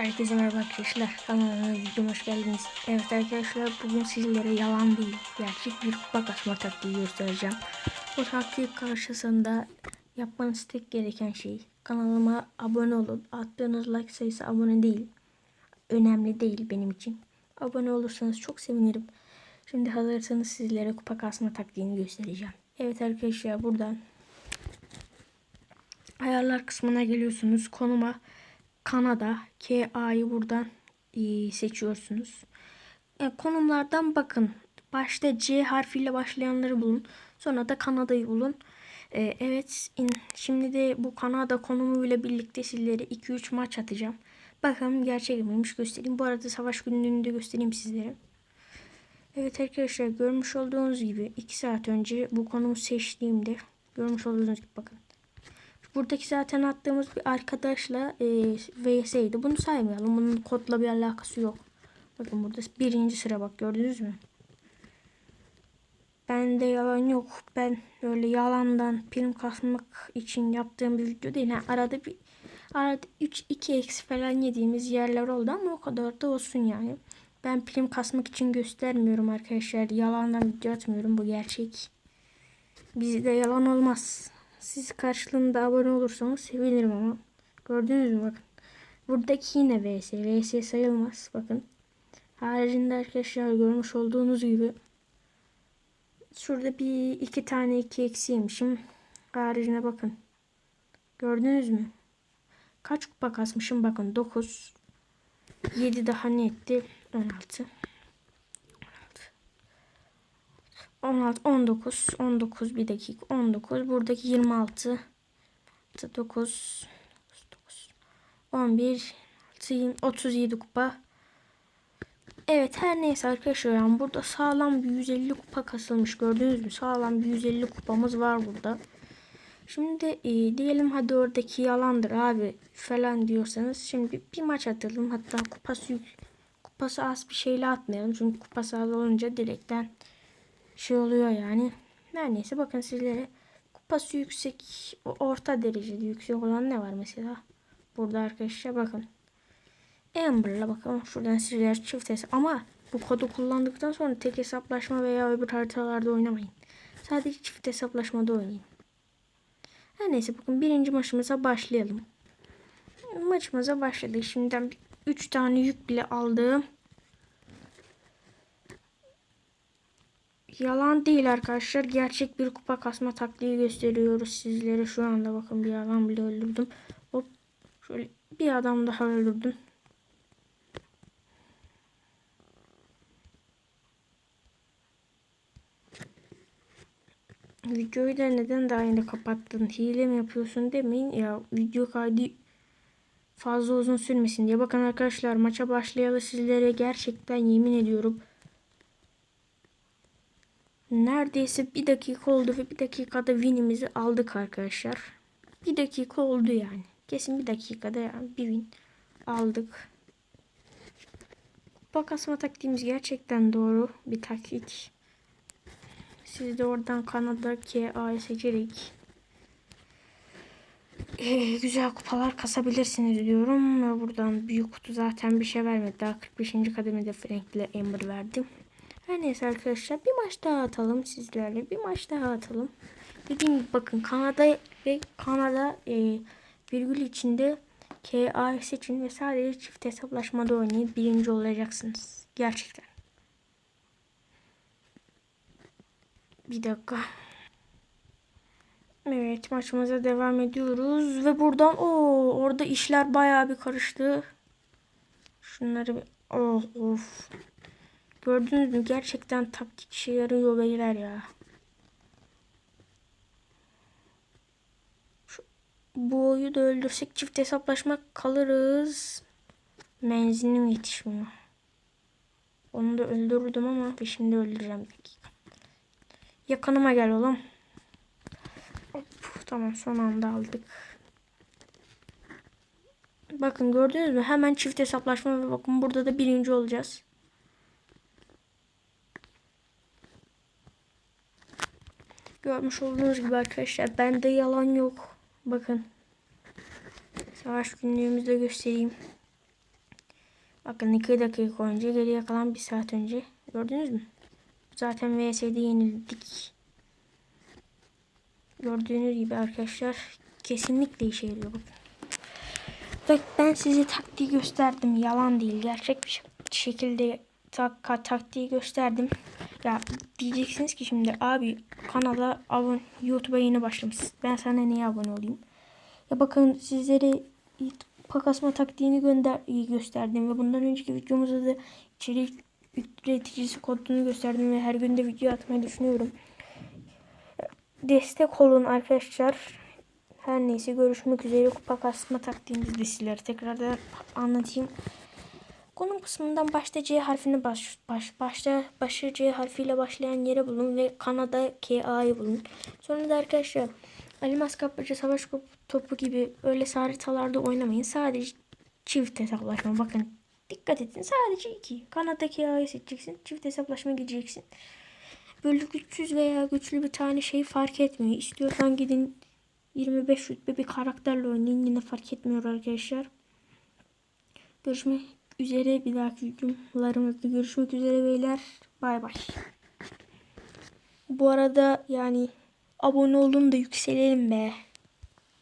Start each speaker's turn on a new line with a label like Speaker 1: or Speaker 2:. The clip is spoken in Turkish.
Speaker 1: Herkese merhaba arkadaşlar. Kanalıma videoma hoş geldiniz. Evet arkadaşlar bugün sizlere yalan değil gerçek bir kupa kasma taktiği göstereceğim. Bu taktik karşısında yapmanız tek gereken şey kanalıma abone olun. Attığınız like sayısı abone değil. Önemli değil benim için. Abone olursanız çok sevinirim. Şimdi hazırsanız sizlere kupa kasma taktiğini göstereceğim. Evet arkadaşlar buradan ayarlar kısmına geliyorsunuz. Konuma Kanada KA'yı buradan e, seçiyorsunuz. E, konumlardan bakın. Başta C harfiyle başlayanları bulun. Sonra da Kanada'yı bulun. E, evet şimdi de bu Kanada konumuyla birlikte sizlere 2-3 maç atacağım. Bakalım gerçek miymiş göstereyim. Bu arada savaş günlüğünü de göstereyim sizlere. Evet arkadaşlar görmüş olduğunuz gibi 2 saat önce bu konumu seçtiğimde görmüş olduğunuz gibi bakın. Buradaki zaten attığımız bir arkadaşla e, VS'ydi. Bunu saymayalım. Bunun kodla bir alakası yok. Bakın burada birinci sıra bak gördünüz mü? Bende yalan yok. Ben böyle yalandan prim kasmak için yaptığım bir video değil. Yani arada bir arada 3 2 eksi falan yediğimiz yerler oldu ama o kadar da olsun yani. Ben prim kasmak için göstermiyorum arkadaşlar. Yalandan video atmıyorum. Bu gerçek. Bizde yalan olmaz. Siz karşılığında abone olursanız sevinirim ama. Gördünüz mü bakın. Buradaki yine VS. VS sayılmaz. Bakın. Haricinde arkadaşlar görmüş olduğunuz gibi. Şurada bir iki tane iki eksiymişim. Haricine bakın. Gördünüz mü? Kaç kupa kasmışım bakın. 9. 7 daha ne etti? 16. 16, 19, 19 bir dakika, 19. Buradaki 26, 9, 9 11, 37 kupa. Evet her neyse arkadaşlar yani burada sağlam bir 150 kupa kasılmış gördünüz mü? Sağlam bir 150 kupamız var burada. Şimdi e, diyelim hadi oradaki yalandır abi falan diyorsanız şimdi bir maç atalım. Hatta kupası kupası az bir şeyle atmayalım. Çünkü kupası az olunca direkten şey oluyor yani. Her neyse bakın sizlere kupası yüksek orta derecede yüksek olan ne var mesela? Burada arkadaşlar bakın. Amber'la bakalım şuradan sizler çift hesap ama bu kodu kullandıktan sonra tek hesaplaşma veya öbür haritalarda oynamayın. Sadece çift hesaplaşmada oynayın. Her neyse bakın birinci maçımıza başlayalım. Maçımıza başladık. Şimdiden 3 tane yük bile aldım. Yalan değil arkadaşlar. Gerçek bir kupa kasma taktiği gösteriyoruz sizlere. Şu anda bakın bir adam bile öldürdüm. Hop. Şöyle bir adam daha öldürdüm. Videoyu da neden daha yeni kapattın? Hile mi yapıyorsun demeyin. Ya video kaydı fazla uzun sürmesin diye. Bakın arkadaşlar maça başlayalı sizlere gerçekten yemin ediyorum neredeyse bir dakika oldu ve bir dakikada winimizi aldık arkadaşlar. Bir dakika oldu yani. Kesin bir dakikada yani bir win aldık. Kupa kasma taktiğimiz gerçekten doğru bir taktik. Siz de oradan Kanada KA'yı seçerek ee, güzel kupalar kasabilirsiniz diyorum. Ve buradan büyük kutu zaten bir şey vermedi. Daha 45. kademede Frank ile Amber verdim. Her neyse arkadaşlar bir maç daha atalım sizlerle. Bir maç daha atalım. Dediğim gibi bakın Kanada ve Kanada e, virgül içinde KA seçin ve sadece çift hesaplaşmada oynayıp birinci olacaksınız. Gerçekten. Bir dakika. Evet maçımıza devam ediyoruz ve buradan o orada işler bayağı bir karıştı. Şunları bir oh of Gördünüz mü? Gerçekten taktik işe yarıyor beyler ya. Şu boyu da öldürsek çift hesaplaşma kalırız. Menzilim yetişmiyor. Onu da öldürdüm ama şimdi öldüreceğim. Yakınıma gel oğlum. Hop, tamam son anda aldık. Bakın gördünüz mü? Hemen çift hesaplaşma ve bakın burada da birinci olacağız. Görmüş olduğunuz gibi arkadaşlar bende yalan yok. Bakın. Savaş günlüğümüzde göstereyim. Bakın 2 dakika önce geriye kalan 1 saat önce. Gördünüz mü? Zaten VS'de yenildik. Gördüğünüz gibi arkadaşlar kesinlikle işe yarıyor bakın. Bak ben size taktiği gösterdim. Yalan değil. Gerçek bir şekilde tak taktiği gösterdim. Ya diyeceksiniz ki şimdi abi kanala abone YouTube'a yeni başlamışsın. Ben sana niye abone olayım? Ya bakın sizlere pakasma taktiğini gönder gösterdim ve bundan önceki videomuzda da içerik üreticisi kodunu gösterdim ve her gün de video atmayı düşünüyorum. Destek olun arkadaşlar. Her neyse görüşmek üzere kupa kasma taktiğimiz de tekrardan anlatayım. Konum kısmından başta C harfini baş, baş, başta başı C harfiyle başlayan yere bulun ve Kanada KA'yı bulun. Sonra da arkadaşlar Elmas Kaplıca Savaş Topu gibi öyle haritalarda oynamayın. Sadece çift hesaplaşma. Bakın dikkat edin. Sadece iki. Kanada KA'yı seçeceksin. Çift hesaplaşma gideceksin. Böyle güçsüz veya güçlü bir tane şey fark etmiyor. İstiyorsan gidin 25 rütbe bir karakterle oynayın. Yine fark etmiyor arkadaşlar. Görüşmek üzere bir dahaki videolarımızda görüşmek üzere beyler. Bay bay. Bu arada yani abone olun da yükselelim be.